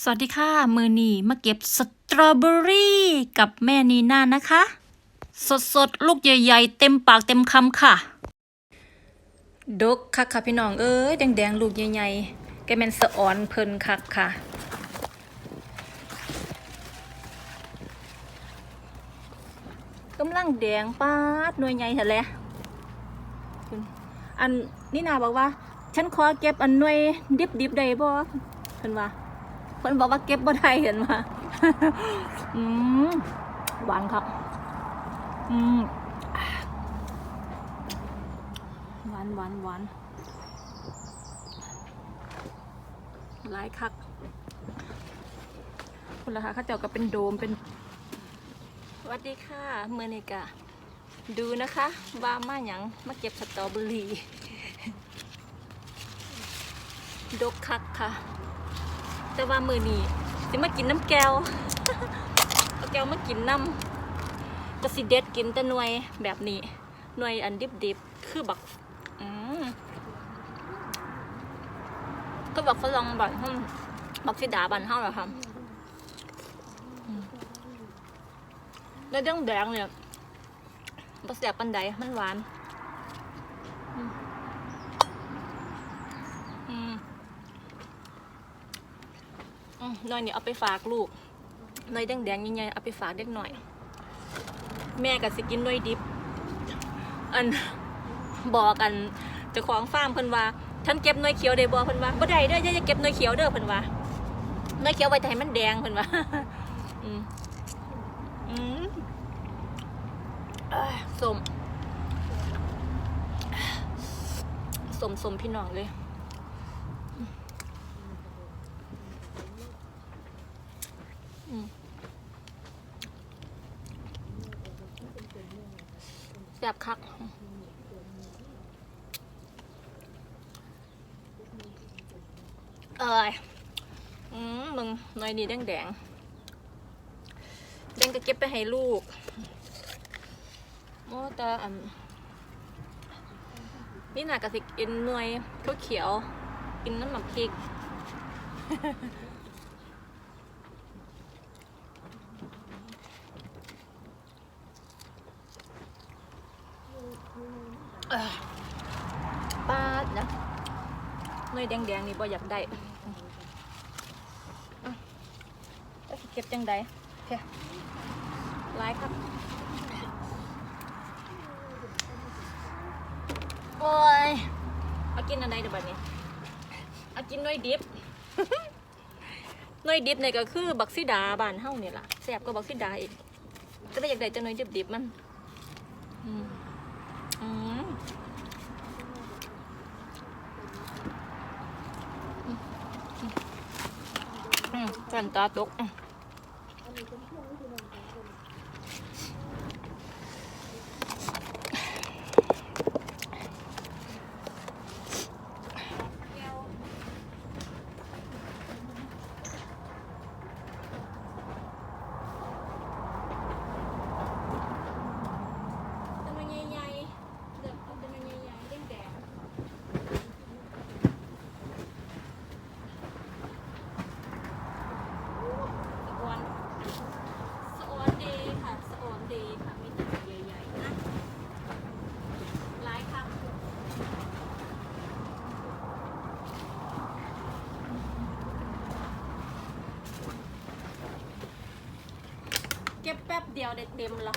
สวัสดีค่ะ มือนีมาเก็บสตรอเบอรี่กับแม่นีน่านะคะ สดๆลูกใหญ่ ๆ เต็มปากเต็มคำค่ะ ดกคักค่ะพี่น้องเอ้ยแดงๆ ลูกใหญ่ๆแกแมนสะอ่อนเพลินคักค่ะกำลังแดงปาดหน่วยใหญ่เถอะและคุณอันนี่นาบอกว่า ฉันขอเก็บอันหน่วยดิบๆได้บ่เพิ่นว่า เพิ่นบอกว่าเก็บบ่ได้เห็นว่าอืมหวานครับอืมหวานหวานหวานหลายคักคุณล่ะคะเขาเจ้าก็เป็นโดมเป็นสวัสดีค่ะเมื่อนี้กะดูนะคะ ว่ามาหยังมาเก็บสตรอเบอรี่ดกคักค่ะ แต่ว่ามือนี้สิมากินน้ำแก้วเอาแก้วมากินน้ำก็สิเด็ดกินแต่หน่วยแบบนี้หน่วยอันดิบๆคือบักก็บักฝรั่งบันห้องบักฟิดาบันห้องเหรอคะแล้วเรื่องแดงเนี่ยบะเสียบปันใดมันหวาน อืมอืมอืมห น่อยเนี่ยเอาไปฝากลูกน่อยแดงๆใหญ่ๆเอาไปฝากเด็กหน่อย แม่กับสกินน่อยดิบ อันบอกกันจ้าของฟาร์มเพิ่นว่าฉันเก็บน่อยเขียวได้บ่เพิ่นว่าบ่ได้เด้ออย่าอย่าเก็บน่อยเขียวเด้อเพิ่นว่าน่อยเขียวไว้แต่ให้มันแดงเพิ่นว่าอืมอืมสมสมสมพี่น้องเลย อืม แซ่บคัก เอ้ยอืมมึงหน่อยนี่แดงแดงๆเดนก็เก็บไปให้ลูกโอ้แต่อันนี่หน่ะกะสิกินหน่วยเขียวกินน้ำหมักพริก เอ้ย ปาดนะหน่วยแดงๆนี่บ่อยากได้อะแล้วสิเก็บจังใดโอเคไลค์ครับ โอ้ยเอากินอะไรเดี๋ยวบัดนี้เอากินหน้อยดิบ หน้อยดิบเนี่ยก็คือบักซิดาบานเฮาเนี่ยล่ะแซ่บก็บักซิดาอีกก็ได้อยากได้จะน้อยดิบดิบๆมัน อืม อืมฟันตาตกอืม ต้นไม้ใหญ่ๆเดือบเอาต้นไม้ใหญ่ๆแดงๆสะออนสะออนเดย์ค่ะสะออนเดย์ค่ะ มีต้นไม้ใหญ่ๆนะหลายค่ะ เก็บแป๊บเดียวได้เต็มละ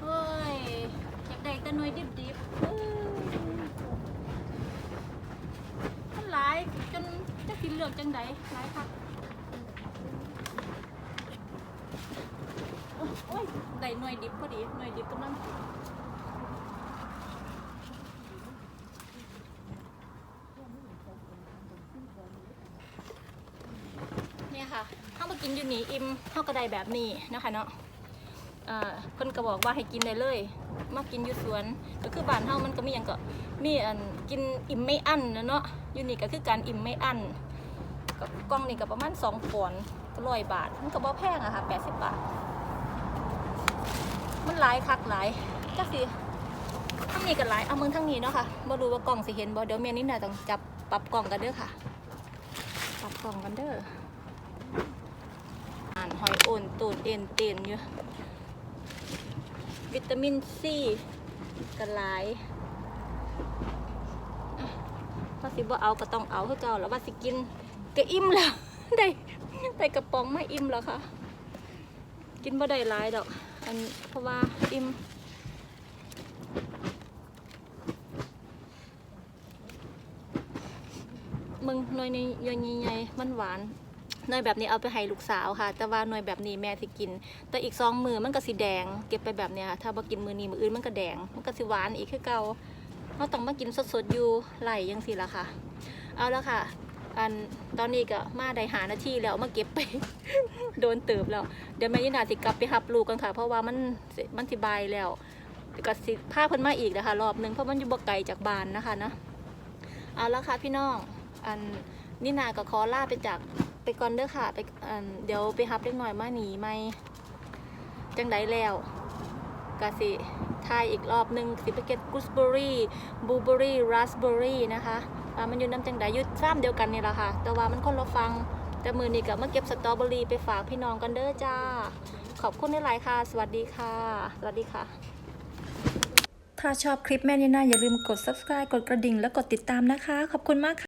เฮ้ยอยากได้แต่หน่วยดิบๆเอ้ยมันหลายจนจะกินเหลือกจังใดหลายครับโอ้ยได้หน่วยดิบพอดีหน่วยดิบกำลัง เข้ามากินอยู่นี่อิ่มเข้าก็ไดแบบนี้นะคะเนาะอ่าเพิ่นก็บอกว่าให้กินได้เลย มากินอยู่สวนก็คือบ้านเฮามันก็มีหยังก็มีอันกินอิ่มไม่อั้นนะเนาะอยู่นี่ก็คือการอิ่มไม่อั้นก็กล่องนี่ก็ประมาณ2ปอนด์ก็ร้อยบาท มันก็บ่แพงอะค่ะ80บาท มันหลายคักหลายจักสิทั้งนี้ก็หลายเอามืองทั้งนี้เนาะค่ะบ่รู้ว่ากล่องสิเห็นบ่เดี๋ยวแม่นี่น่าต้องจับปรับกล่องกันเด้อค่ะ ปรับกล่องกันเด้อ อ่านหอยโอนตูนเอ็นเตนอยู่วิตามินซีกันหลายอะว่าสิบ่เอาก็ต้องเอาคือเก่าแล้วว่าสิกินก็อิ่มแล้วได้ได้กระป๋องไมาอิ่มแล้วค่ะ กินบ่ได้หลายดอก อันเพราะว่าอิ่มมึงหน่วยนี้ยใหญ่ๆมันหวาน หน่วยแบบนี้เอาไปให้ลูกสาวค่ะ แต่ว่าหน่วยแบบนี้แม่สิกิน แต่อีกสองมือมันก็สีแดง เก็บไปแบบเนี้ยค่ะ ถ้าบ่กินมือนี้มืออื่นมันก็แดง มันก็สิหวานอีกคือเก่าเราต้องมากินสดๆอยู่ไหลยังสิละค่ะ เอาแล้วค่ะ อันตอนนี้ก็มาได้หาหน้าที่แล้วมาเก็บไป โดนเติบแล้ว เดี๋ยวแม่ยินาสิกลับไปหับลูกกันค่ะ เพราะว่ามันมันสิบายแล้วก็สิพาเพิ่นมาอีกนะคะรอบหนึงเพราะมันอยู่บ่ไกลจากบ้านนะคะนะเอาแล้วค่ะพี่น้องอันนี่นาก็ขอลาไปจาก ก่อนเด้อค่ะไปเดี๋ยวไปฮับเล็กหน่อยมาหนีไหมจังไดแล้วกะสิทายอีกรอบหนึ่งสิไปเก็ตกูสเบอรี่บูเบอรี่ราสเบอรี่นะคะอ่ามันอยู่น้ำจังไดอยุดซ้ำเดียวกันนี่แหละค่ะ แต่ว่ามันคนละฟังแต่มือนี้ก็มาเก็บสตรอเบอรี่ไปฝากพี่น้องกันเด้อจ้า ขอบคุณหลายค่ะ สวัสดีค่ะ สวัสดีค่ะ ถ้าชอบคลิปแม่นี่นาอย่าลืมกด subscribe กดกระดิ่ง และกดติดตามนะคะ ขอบคุณมากค่ะ